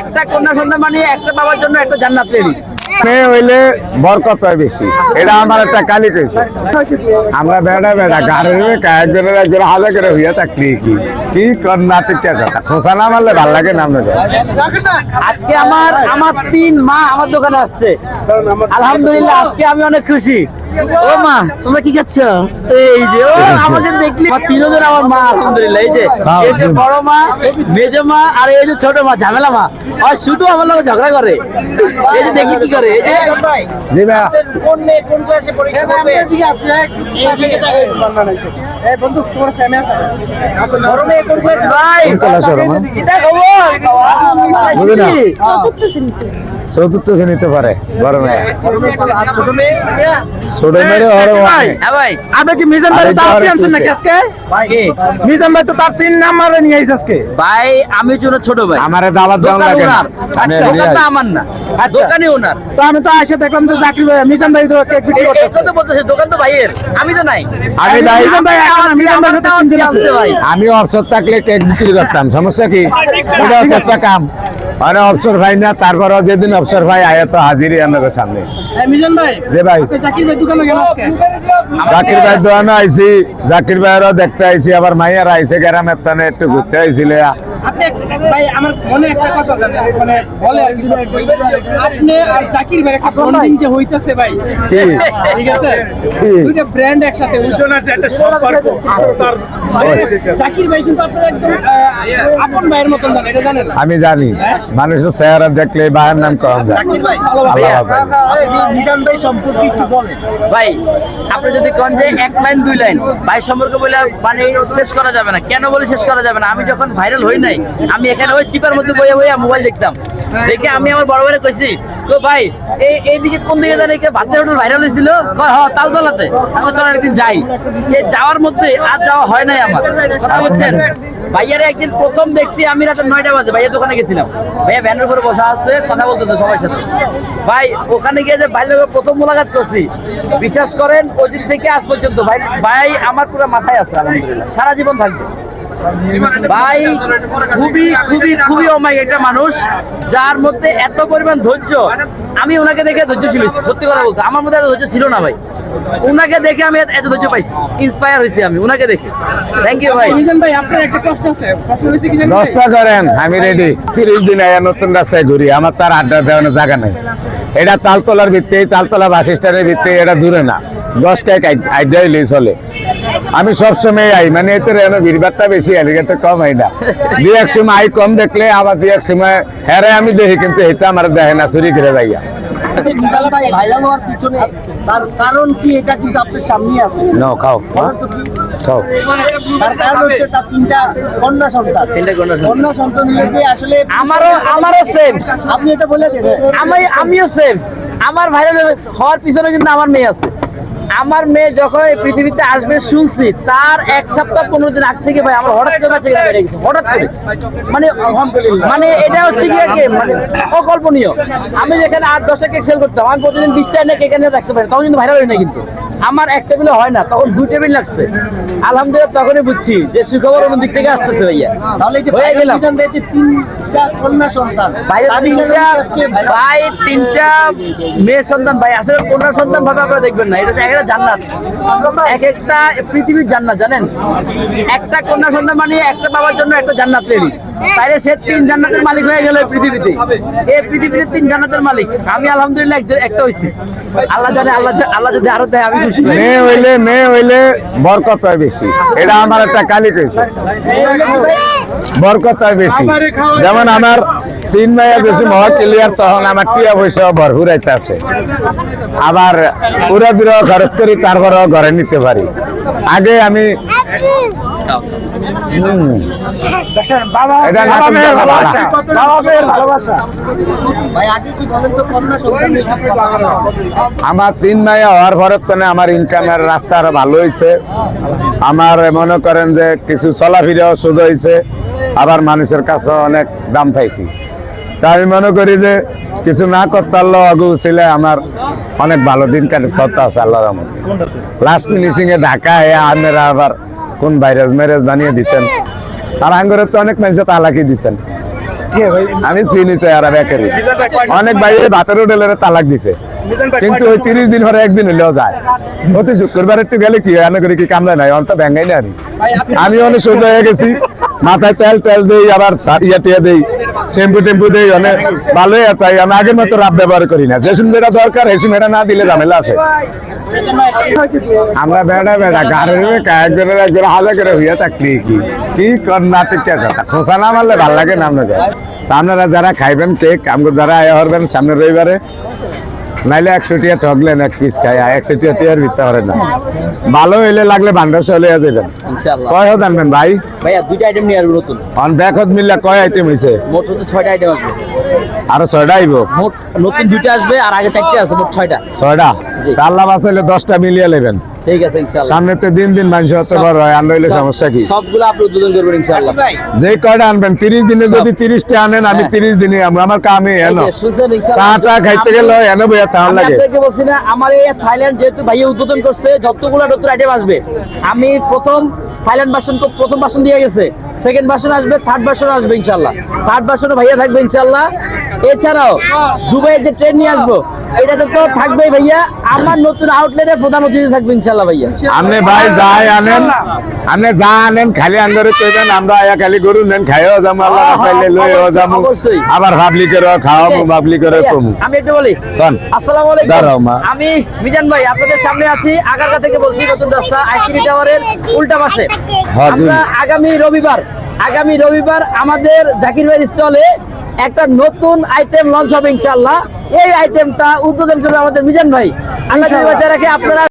একটা কন্যা সন্তান মানে একটা বাবার জন্য একটা জান্নাত রেডি মেয়ে হইলে বরকত হয় বেশি। এটা আমার একটা কালি কইছে। আমরা বেড়া বেড়া গাড়ির একজনের একজন হাজার করে হইয়া থাকলি কি? কি কর নাটকের কথা খোসা না মারলে ভালো লাগে না আপনাদের আজকে আমার আমার তিন মা আমার দোকানে আসছে। আলহামদুলিল্লাহ আজকে আমি অনেক খুশি। ও মা তোমরা কি খাচ্ছ? এই যে ও আমাকে দেখলি তিনজন আমার মা আলহামদুলিল্লাহ এই যে এই যে বড় মা মেজ মা আর এই যে ছোট মা ঝামেলা মা। আর শুধু আমার লোক ঝগড়া করে। এই যে দেখি কি করে এই যে। জি ভাইয়া। কোন মেয়ে কোন ক্লাসে পরীক্ষা করবে এদিকে আছে এই বন্ধু তোমার ফ্যামিলি আছে আচ্ছা বড় মেয়ে কোন ক্লাসে ভাই কোন ক্লাসে ওরা, মা? এটা খবর বুঝি চতুর্থ শ্রেণীতে। চতুর্থ শ্রেণীতে পারে বড় মেয়ে। ছোট মেয়ে ছোট মেয়ে হরে ভাই হ্যাঁ ভাই। আপনি কি মিজান ভাই আরে তার যাওয়ার আনছেন নাকি একটু আজকে মিজান ভাই তো তার তিন নাম্বারে নিয়ে আইছে আজকে। ভাই আমি ছোট ছোট ভাই। আমারে দাওয়াত দেওয়া লাগে না। আমি আচ্ছা দোকানটা আমার না। দোকানে ওনার। তো আমি তো আসে দেখলাম যে জাকির ভাই মিজান ভাই তো কেক বিক্রি করতেছে। কথা বলতেছে দোকান তো ভাইয়ের। আমি তো নাই। আমি নাই। মিজান ভাই এখন মিজান ভাই সাথে তিনজন আছে। আছে ভাই। আমি অবসর থাকলে কেক বিক্রি করতাম সমস্যা কি? এটা হচ্ছে একটা কাম। মানে অবসর ভাই না তারপরও যেদিন অবসর ভাই আয়া তো হাজিরই আমাদের সামনে। মিজান ভাই জাকির ভাই দোকানে গেল আজকে? জাকির ভাই দোকানে আইছি জাকির ভাইয়েরও দেখতে আইছি আবার মাইয়ার আইছে গ্রামের তানে একটু ঘুরতে আইছিল। আপনি ভাই আমার মনে একটা কথা জানেন মানে বলে আর আপনি আর জাকির ভাই একটা বন্ডিং যে হইতাছে ভাই। ঠিক আছে? দুইটা ব্র্যান্ড একসাথে যে একটা সম্পর্ক জাকির ভাই কিন্তু আপনার একদম আপন ভাইয়ের মতন জানেন এটা জানেন? আমি জানি। মানুষের চেহারা দেখলে ভাইয়ের নাম কম যায়। হাফেজ। ভাই আপনি যদি কোন যে এক লাইন দুই লাইন ভাই সম্পর্কে বলে মানে শেষ করা যাবে না। কেন বলে শেষ করা যাবে না? আমি যখন ভাইরাল হই নাই। আমি এখানে ওই চিপার মধ্যে বইয়া বইয়া মোবাইল দেখতাম। দেখে আমি আমার বড় কইছি তো ভাই এই এইদিকে কোন দিকে জানি ভাতের হোটেল ভাইরাল হয়েছিল। কয়, হ তালতলাতে আমি চল একদিন যাই। এই যাওয়ার মধ্যে আর যাওয়া হয় নাই আমার। কথা বলছেন ভাইয়ারে একদিন প্রথম দেখছি আমি রাতে নয়টা বাজে ভাইয়ের দোকানে গেছিলাম। ভাইয়া ভ্যানের উপরে বসা আছে কথা বলতেছে সবার সাথে। ভাই ওখানে গিয়ে যে ভাইয়ের প্রথম মোলাকাত করছি বিশ্বাস করেন ওই থেকে আজ পর্যন্ত ভাই ভাই আমার পুরো মাথায় আছে আলহামদুলিল্লাহ। সারা জীবন থাকবে। ভাই খুবই খুবই খুবই অমায়িক একটা মানুষ যার মধ্যে এত পরিমাণ ধৈর্য। আমি ওনাকে দেখে ধৈর্যশীল হয়েছি সত্যি কথা বলতে। আমার মধ্যে এত ধৈর্য ছিল না ভাই। ওনাকে দেখে আমি এত ধৈর্য পাইছি ইন্সপায়ার হয়েছি আমি ওনাকে দেখে। থ্যাংক ইউ ভাই। ভাই আপনার একটা প্রশ্ন আছে। প্রশ্ন হয়েছে কি জানেন? দশটা করেন আমি রেডি তিরিশ দিন আয়া নতুন রাস্তায় ঘুরি আমার তার আড্ডা দেওয়ানোর জায়গা নেই। এটা তালতলার ভিত্তি তালতলা বাস স্ট্যান্ডের ভিত্তি এটা দূরে না। দশ কেক আইডিয়া হইলেই চলে। আমি সবসময় আই মানে এতে ভিড়ভাড়টা বেশি আলি এটা কম হয় না। দুই এক সময় আই কম দেখলে আবার দুই এক সময় হ্যারে আমি দেখি কিন্তু এটা আমার দেখে না চুরি করে যাইয়া ভাই ভাইরাল হওয়ার পিছনে তার কারণ কি? এটা কিন্তু আপনার সামনে আছে। নাও খাও। বলেন তো কি? খাও। তার কারণ হচ্ছে তার তিনটা কন্যা সন্তান। তিনটা কন্যা সন্তান। নিয়ে যে আসলে আমারও আমারও সেম আপনি এটা বলে দেন। আমি আমিও সেম আমার ভাইরাল হওয়ার পিছনে কিন্তু আমার মেয়ে আছে। আমার মেয়ে যখন এই পৃথিবীতে আসবে শুনছি তার এক সপ্তাহ পনেরো দিন আগ থেকে ভাই আমার হঠাৎ করে বাচ্চা বেড়ে গেছে হঠাৎ করে। মানে মানে এটা হচ্ছে কি মানে অকল্পনীয়। আমি যেখানে আট দশটা কেক সেল করতাম আমি প্রতিদিন বিশটা এনে কেক এনে রাখতে পারি তখন কিন্তু ভাইরাল হয় না কিন্তু। আমার এক টেবিলে হয় না তখন দুই টেবিল লাগছে। আলহামদুলিল্লাহ তখনই বুঝছি যে সুখবর অন্য দিক থেকে আসতেছে ভাইয়া। তাহলে এই যে হয়ে গেলাম। কন্যা সন্তান। ভাই তাদের তিনটা কারণে আজকে viral। ভাই তিনটা মেয়ে সন্তান ভাই। আসলে কন্যা সন্তান ভাবে আপনারা দেখবেন না। এটা হচ্ছে একটা জান্নাত। এক একটা পৃথিবীর জান্নাত জানেন? একটা কন্যা সন্তান মানে একটা বাবার জন্য একটা জান্নাত রেডি। তাইলে সে তিন জান্নাতের মালিক হয়ে গেল পৃথিবীতে। এই পৃথিবীতে তিন জান্নাতের মালিক। আমি আলহামদুলিল্লাহ একজন- একটা হইছি। আল্লাহ জানে আল্লাহ আল্লাহ যদি আরও দেয় আমি খুশি। মেয়ে হইলে মেয়ে হইলে বরকত হয় বেশি। এটা আমার একটা কালি কইছে বরকত হয় বেশি। যেমন আমার তিন মাইয়া বেশি মহা ক্লিয়ার তখন আমার টিয়া পয়সা ভরপুর আছে। আবার পুরো দূর খরচ করি তারপরেও ঘরে নিতে পারি। আগে আমি। আমার তিন মাইয়া হওয়ার পরের তো আমার ইনকামের রাস্তা আরও ভালো হয়েছে আমার মনে করেন যে কিছু চলাফেরাও সোজা হয়েছে আবার মানুষের কাছে অনেক দাম পাইছি। তা আমি মনে করি যে কিছু না করতে পারলেও আগু ছিল আমার অনেক ভালো দিন কাটে চলতে আছে রহমতে। লাস্ট ফিনিশিং এ ঢাকা হয়ে আপনারা আবার কোন ভাইরাস ম্যারেজ বানিয়ে দিচ্ছেন আর আঙ্গুরের তো অনেক মানুষ তালাকি দিচ্ছেন আমি চিনি চেহারা বেকারি। অনেক বাইরে ভাতের হোটেলের তালাক দিছে। কিন্তু ওই তিরিশ দিন হরে একদিন হলেও যায়। প্রতি শুক্রবার একটু গেলে কি এনে করে কি কামলা নাই? অন্ত ব্যাঙ্গাই না আমি আমি অনেক সোজা হয়ে গেছি। মাথায় তেল টেল দেই, আবার ইয়া টিয়া দেই শ্যাম্পু টেম্পু দেই, অনেক ভালোই তাই আমি আগের মতো রাব ব্যবহার করি না। যে যেটা দরকার সময় এটা না দিলে ঝামেলা আছে। আমরা বেড়া বেড়া, গাড়ির একজনের একজন হাজার করে হইয়া থাকলি কি? কি কর কথা? খোসা না মারলে ভালো লাগে না আপনাকে। আপনারা যারা খাইবেন কেক আমাকে যারা আয়া হবেন সামনে রবিবারে নাইলে একশো টিয়া ঠকলেন এক পিস খাই একশো টিয়া টিয়ার ভিত্তা পারে না। ভালো হইলে লাগলে ভান্ডার চলে যাবেন কয় হত আনবেন ভাই? ভাইয়া দুইটা আইটেম নিয়ে আসবে নতুন। অন ব্যাক হত মিললে কয় আইটেম হয়েছে মোট হচ্ছে ছয়টা আইটেম আসবে। আরও ছয়টা আইব? মোট নতুন দুইটা আসবে আর আগে চারটে আছে মোট ছয়টা। ছয়টা? লাভ আসলে দশটা মিলিয়ে নেবেন। ঠিক আছে ইনশাআল্লাহ। সামনেতে দিন দিন মানুষ হতে হয় আর নইলে সমস্যা কি? সবগুলো আপনি উদ্বোধন করবেন ইনশাআল্লাহ। যে কয়টা আনবেন তিরিশ দিনে যদি তিরিশটা আনেন আমি হ্যাঁ। তিরিশ দিনে আমার কামে এনো। চাটা খাইতে গেলে এনে বইয়া তাহলে লাগে। আপনাকে বলছি না আমার এই থাইল্যান্ড যেহেতু ভাইয়া উদ্বোধন করছে যতগুলো নতুন আইটেম আসবে আমি প্রথম থাইল্যান্ড ভার্সন প্রথম ভার্সন দিয়ে গেছে। সেকেন্ড ভার্সন আসবে থার্ড ভার্সন আসবে ইনশাল্লাহ থার্ড ভার্সনও ভাইয়া থাকবে ইনশাল্লাহ এছাড়াও দুবাইয়ের যে ট্রেন নিয়ে আসব এটাতে তো থাকবেই ভাইয়া। আমার নতুন আউটলেটে প্রধান অতিথি থাকবে ইনশাল্লাহ ভাইয়া। আপনি ভাই যাই আনেন আপনি যা আনেন খালি আঙ্গরে কইবেন আমরা আয়া খালি গরু নেন খাইও যাব আল্লাহ চাইলে লইও যাব। আবার ভাবলি করে খাওয়াবো ভাবলি করে কমু। আমি একটু বলি কোন? আসসালামু আলাইকুম। দাঁড়াও, মা। আমি মিজান ভাই আপনাদের সামনে আছি আগারগা থেকে বলছি নতুন রাস্তা আইসিডি টাওয়ারের উল্টা পাশে। হ্যাঁ, আমরা আগামী রবিবার আগামী রবিবার আমাদের জাকির ভাই স্টলে একটা নতুন আইটেম লঞ্চ হবে ইনশাল্লাহ এই আইটেমটা উদ্বোধন করবে আমাদের মিজান ভাই। আল্লাহ রাখে আপনারা